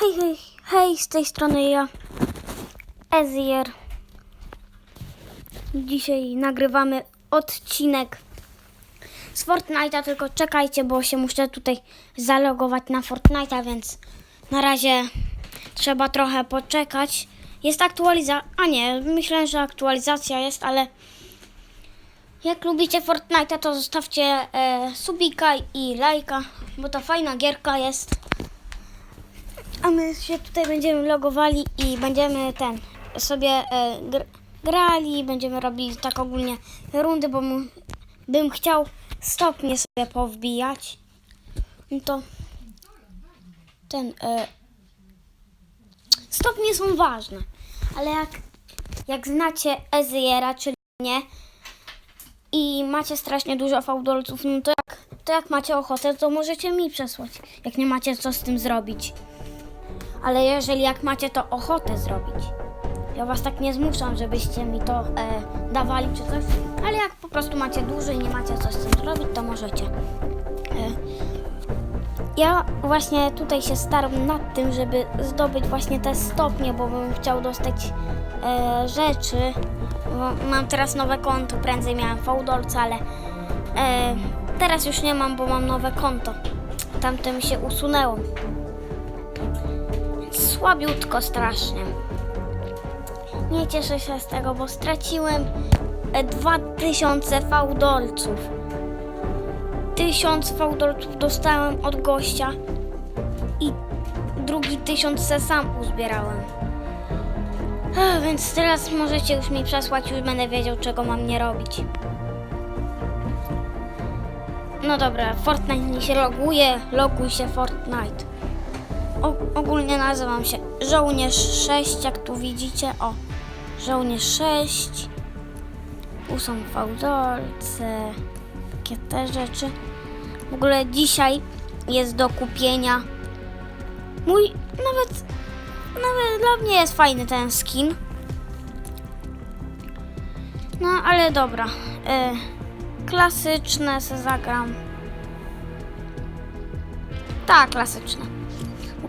Hej, hej, hej, z tej strony ja, Ezier. Dzisiaj nagrywamy odcinek z Fortnite'a, tylko czekajcie, bo się muszę tutaj zalogować na Fortnite'a, więc na razie trzeba trochę poczekać. Jest aktualizacja, a nie, myślę, że aktualizacja jest, ale jak lubicie Fortnite'a, to zostawcie e, subika i lajka, bo to fajna gierka jest. A my się tutaj będziemy logowali i będziemy ten sobie e, gr grali, będziemy robili tak ogólnie rundy, bo mu, bym chciał stopnie sobie powbijać. No to ten e, stopnie są ważne, ale jak, jak znacie Eziera, czyli mnie i macie strasznie dużo fałdolców, no to jak, to jak macie ochotę, to możecie mi przesłać, jak nie macie co z tym zrobić. Ale jeżeli jak macie to ochotę zrobić, ja was tak nie zmuszam, żebyście mi to e, dawali czy coś, ale jak po prostu macie dużo i nie macie co z tym zrobić, to możecie. E, ja właśnie tutaj się staram nad tym, żeby zdobyć właśnie te stopnie, bo bym chciał dostać e, rzeczy. Mam teraz nowe konto, prędzej miałem fałdolca, ale e, teraz już nie mam, bo mam nowe konto. Tamte mi się usunęło. Słabiutko strasznie. Nie cieszę się z tego, bo straciłem e, 2000 fałdolców. 1000 fałdolców dostałem od gościa i drugi tysiąc se sam uzbierałem. Więc teraz możecie już mi przesłać, już będę wiedział, czego mam nie robić. No dobra, Fortnite mi się loguje, loguj się Fortnite. O, ogólnie nazywam się Żołnierz 6, jak tu widzicie. O, Żołnierz 6. Tu są fałdolce, takie te rzeczy. W ogóle dzisiaj jest do kupienia mój, nawet, nawet dla mnie jest fajny ten skin. No, ale dobra. E, klasyczne se zagram. Tak, klasyczne.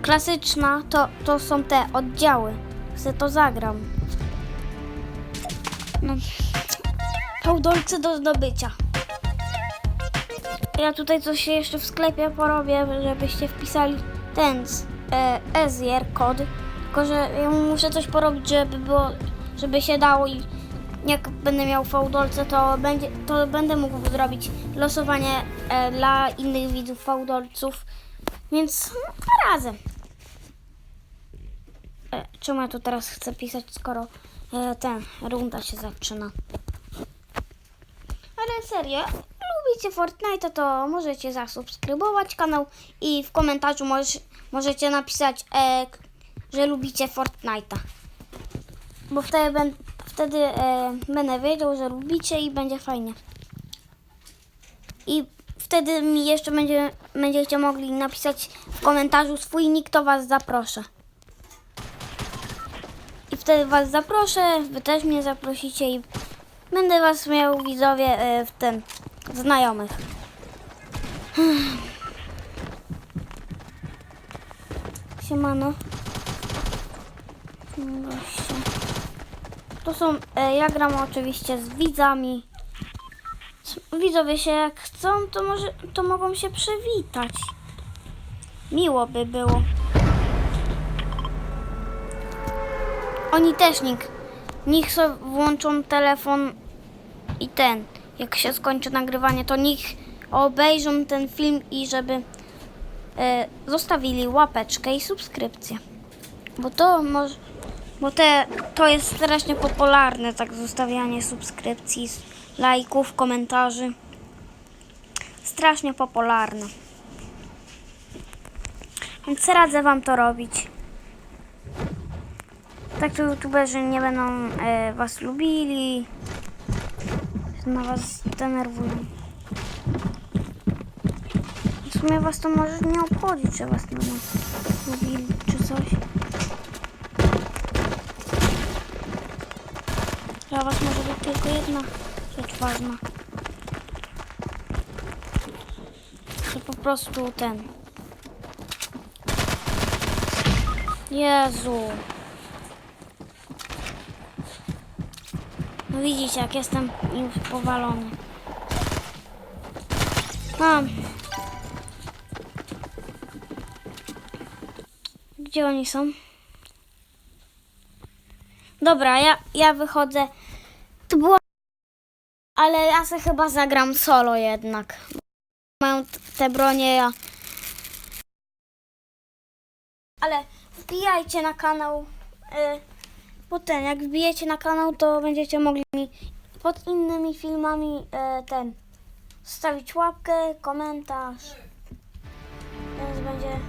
Klasyczna to, to są te oddziały. Chcę to zagram. No. Do zdobycia. Ja tutaj coś jeszcze w sklepie porobię, żebyście wpisali ten e, Ezier kod. Tylko, że ja muszę coś porobić, żeby było, żeby się dało i jak będę miał fałdolce, to, będzie, to będę mógł zrobić losowanie e, dla innych widzów fałdolców. Więc razem. Czemu ja tu teraz chcę pisać, skoro e, ten runda się zaczyna? Ale serio, lubicie Fortnite, to możecie zasubskrybować kanał i w komentarzu możecie napisać, e, że lubicie Fortnite'a. Bo wtedy, ben, wtedy e, będę wiedział, że lubicie i będzie fajnie. I wtedy mi jeszcze będzie, będziecie mogli napisać w komentarzu swój nick, to was zaproszę. Wtedy was zaproszę, wy też mnie zaprosicie i będę was miał widzowie e, w tym znajomych. Siemano. To są, e, ja gram oczywiście z widzami. Widzowie się jak chcą, to może, to mogą się przywitać. Miło by było. Oni też niech, niech sobie włączą telefon i ten, jak się skończy nagrywanie, to niech obejrzą ten film i żeby e, zostawili łapeczkę i subskrypcję. Bo to może, bo te, to jest strasznie popularne, tak zostawianie subskrypcji, lajków, komentarzy. Strasznie popularne. Więc radzę wam to robić. Tak to youtuberzy nie będą e, was lubili. Na was denerwują. W sumie was to może nie obchodzić, że was lubili czy coś. Dla was może być tylko jedna rzecz ważna. Że po prostu ten Jezu. No widzicie, jak jestem już powalony. Mam. Gdzie oni są? Dobra, ja, ja wychodzę. To było... Ale ja se chyba zagram solo jednak. Mają te bronie, ja... Ale wbijajcie na kanał. Y, bo ten, jak wbijecie na kanał, to będziecie mogli mi pod innymi filmami y, ten zostawić łapkę, komentarz. Więc będzie,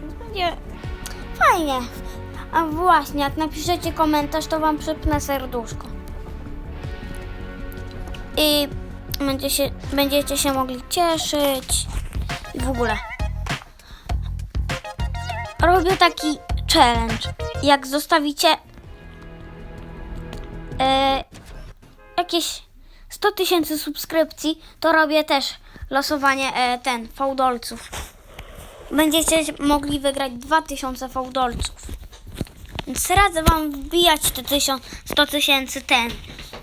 więc będzie fajnie. A właśnie, jak napiszecie komentarz, to wam przypnę serduszko. I będzie się, będziecie się mogli cieszyć. I w ogóle. Robię taki challenge. Jak zostawicie jakieś 100 tysięcy subskrypcji, to robię też losowanie e, ten fałdolców. Będziecie mogli wygrać 2000 fałdolców. Więc radzę wam wbijać te 1000, 100 tysięcy ten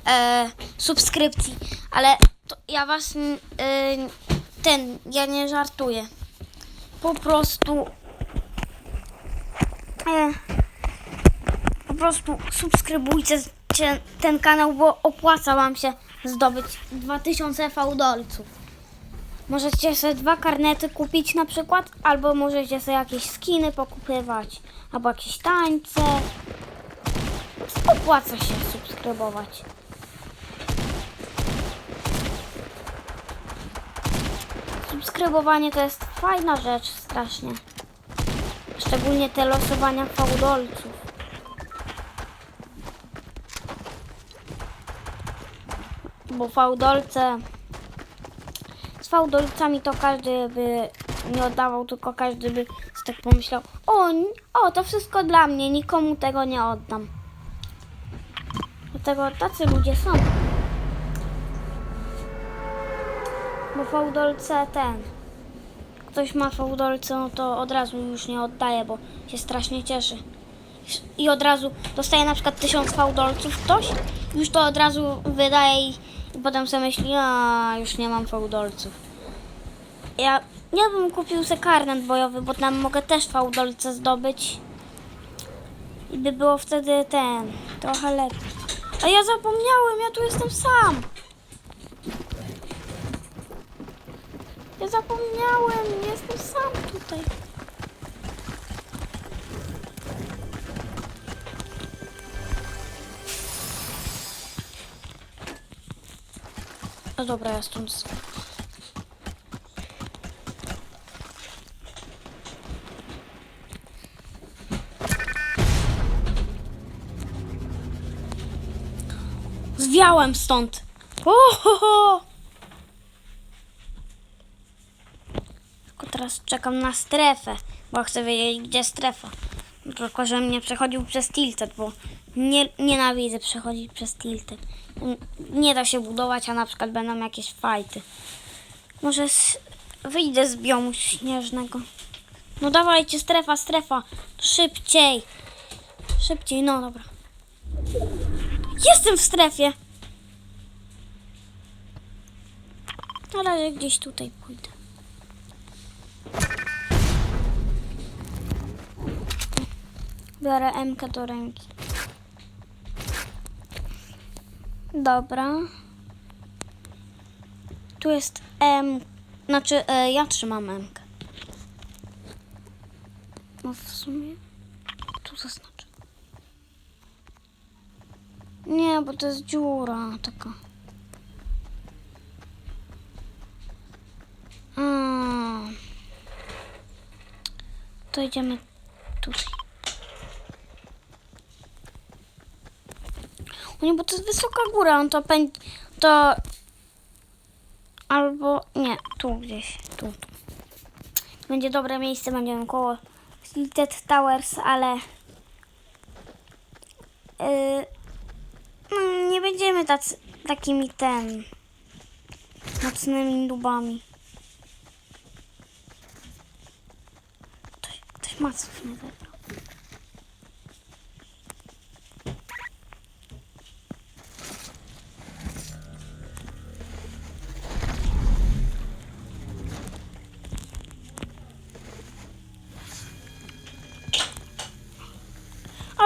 e, subskrypcji, ale ja was e, ten, ja nie żartuję. Po prostu e, po prostu subskrybujcie ten kanał, bo opłaca wam się zdobyć 2000 fałdolców. Możecie sobie dwa karnety kupić na przykład, albo możecie sobie jakieś skiny pokupywać, albo jakieś tańce. Opłaca się subskrybować. Subskrybowanie to jest fajna rzecz strasznie. Szczególnie te losowania fałdolców. Bo fałdolce... Z fałdolcami to każdy by nie oddawał, tylko każdy by tak pomyślał o, o, to wszystko dla mnie, nikomu tego nie oddam. Dlatego tacy ludzie są. Bo fałdolce ten... Ktoś ma fałdolce, no to od razu już nie oddaje, bo się strasznie cieszy. I od razu dostaje na przykład tysiąc fałdolców ktoś, już to od razu wydaje i, i potem sobie myśli, a już nie mam fałdolców. Ja, ja bym kupił sobie karnet bojowy, bo tam mogę też fałdolce zdobyć. I by było wtedy ten, trochę lepiej. A ja zapomniałem, ja tu jestem sam. Ja zapomniałem, jestem sam tutaj. No dobra, ja stąd. Zwiałem stąd. Ohoho! Tylko teraz czekam na strefę, bo chcę wiedzieć, gdzie strefa. Tylko, że mnie przechodził przez tilted, bo nie, nienawidzę przechodzić przez tilted. N- Nie da się budować, a na przykład będą jakieś fajty. Może s- wyjdę z biomu śnieżnego. No dawajcie, strefa, strefa. Szybciej. Szybciej, no dobra. Jestem w strefie. Na razie gdzieś tutaj pójdę. Biorę MK do ręki. Dobra. Tu jest M. Znaczy, e, ja trzymam MK. No w sumie. Tu zaznaczę. Nie, bo to jest dziura taka. A. To idziemy tutaj. Nie, bo to jest wysoka góra, on to pędzi, to... Albo, nie, tu gdzieś, tu, tu. Będzie dobre miejsce, będziemy koło Tilted Towers, ale... Yy, no, nie będziemy tacy, takimi ten... Mocnymi dubami. Ktoś, ktoś maców nie zebrał.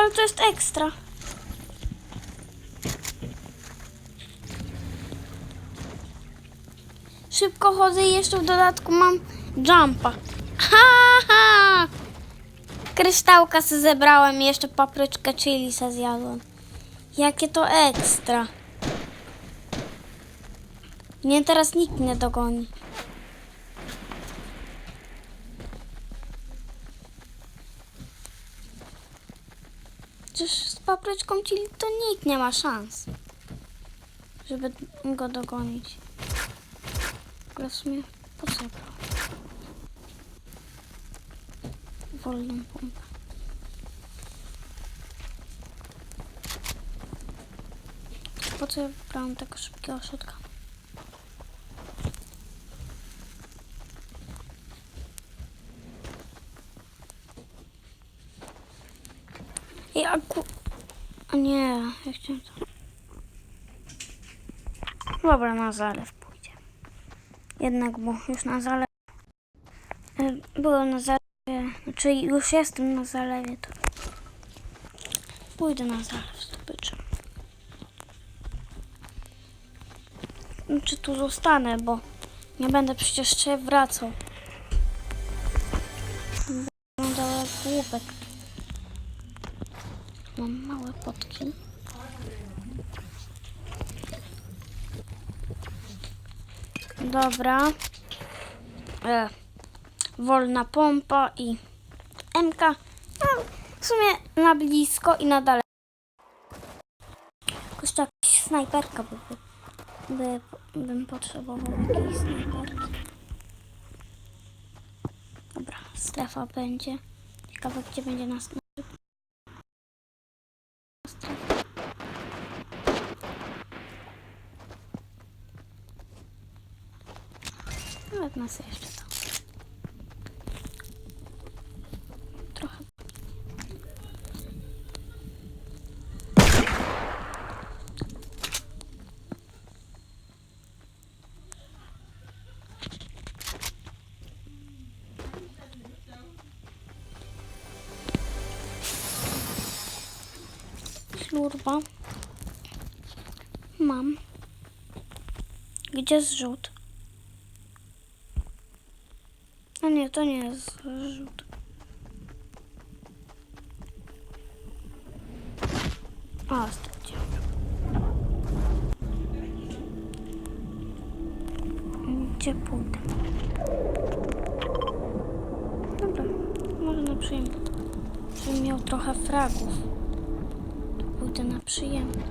ale to jest ekstra. Szybko chodzę i jeszcze w dodatku mam jumpa. Ha, ha! Kryształka se zebrałem i jeszcze papryczkę chili se zjadłem. Jakie to ekstra. Nie, teraz nikt nie dogoni. Przecież z papryczką chili to nikt nie ma szans, żeby go dogonić. Ale w sumie po co brał? Wolną pompę. Po co ja brałam tego szybkiego środka? A nie, ja chciałem to... Dobra, na zalew pójdzie. Jednak, bo już na zalew... e, Byłem na zalewie, znaczy już jestem na zalewie, to... Pójdę na zalew zdobyczem. Czy tu zostanę, bo nie będę przecież jeszcze wracał. Dobra. E, wolna pompa i MK. No, w sumie na blisko i na daleko. Jeszcze jakaś snajperka by, by, by bym potrzebował jakiejś snajperki. Dobra, strefa będzie. Ciekawe gdzie będzie następna. strefa. Nawet nas jeszcze to. Trochę. Ślurba. Mam. Gdzie zrzut? A nie, to nie jest zrzut. A, straciłem. Gdzie pójdę? Dobra, może na przyjemność. Żebym miał trochę fragów. To pójdę na przyjemność.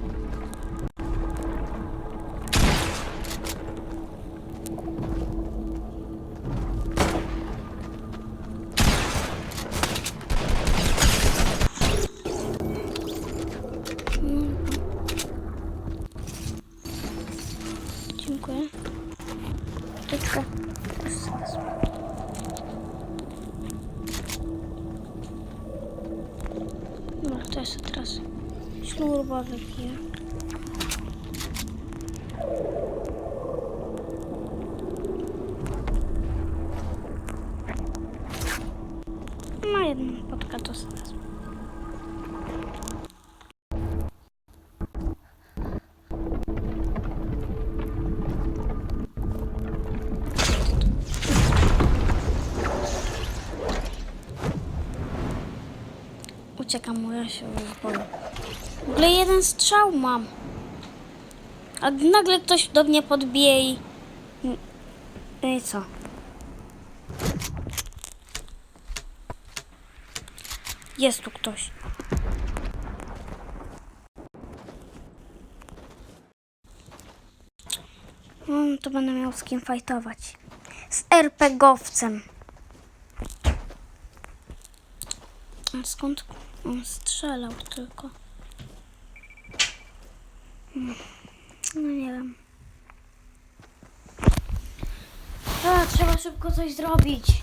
Teraz ślurba wypiję. Ma jedną potkę, to sobie Uciekam, mu, ja się już. W ogóle jeden strzał mam. A nagle ktoś do mnie podbije i... I co? Jest tu ktoś. No, to będę miał z kim fajtować. Z RPGowcem. A skąd on strzelał tylko? No nie wiem. A, trzeba szybko coś zrobić.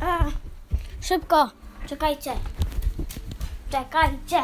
A, szybko, czekajcie. Czekajcie.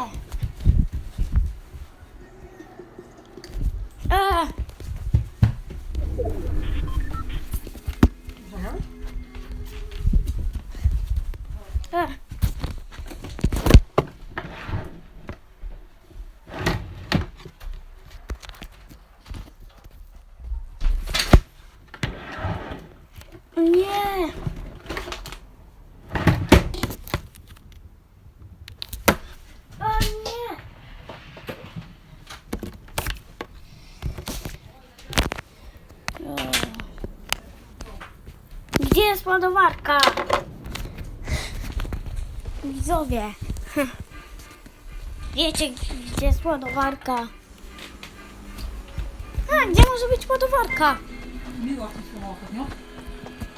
Ładowarka. Widzowie. Wiecie, gdzie jest ładowarka? A, gdzie może być ładowarka? Miła ten samochód?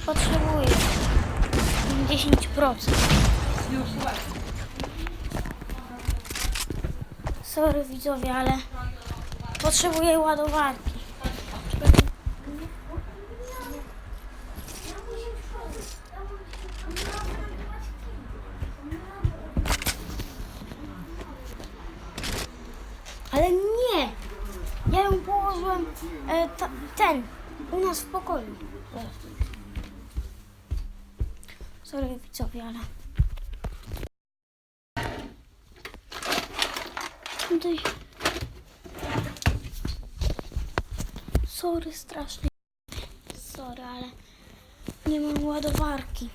Potrzebuję 10%. Już, słuchaj. Sorry widzowie, ale potrzebuję ładowarki. Ale nie! Ja ją położyłem e, ta, ten pokoju. Sorry widzowie, ale. Tutaj. Sorry strasznie. Sorry, ale nie mam ładowarki.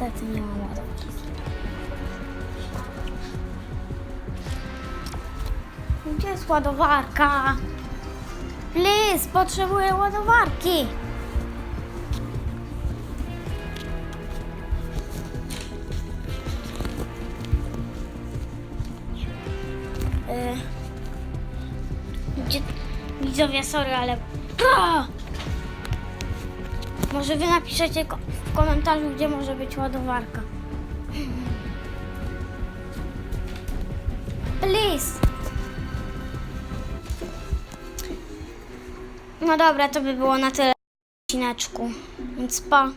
Niestety nie mam ładowarki. Gdzie jest ładowarka? Liz, potrzebuję ładowarki. Y. Widzowie, sorry, ale... Może wy napiszecie w komentarzu, gdzie może być ładowarka. Please. No dobra, to by było na tyle odcineczku. Więc pa.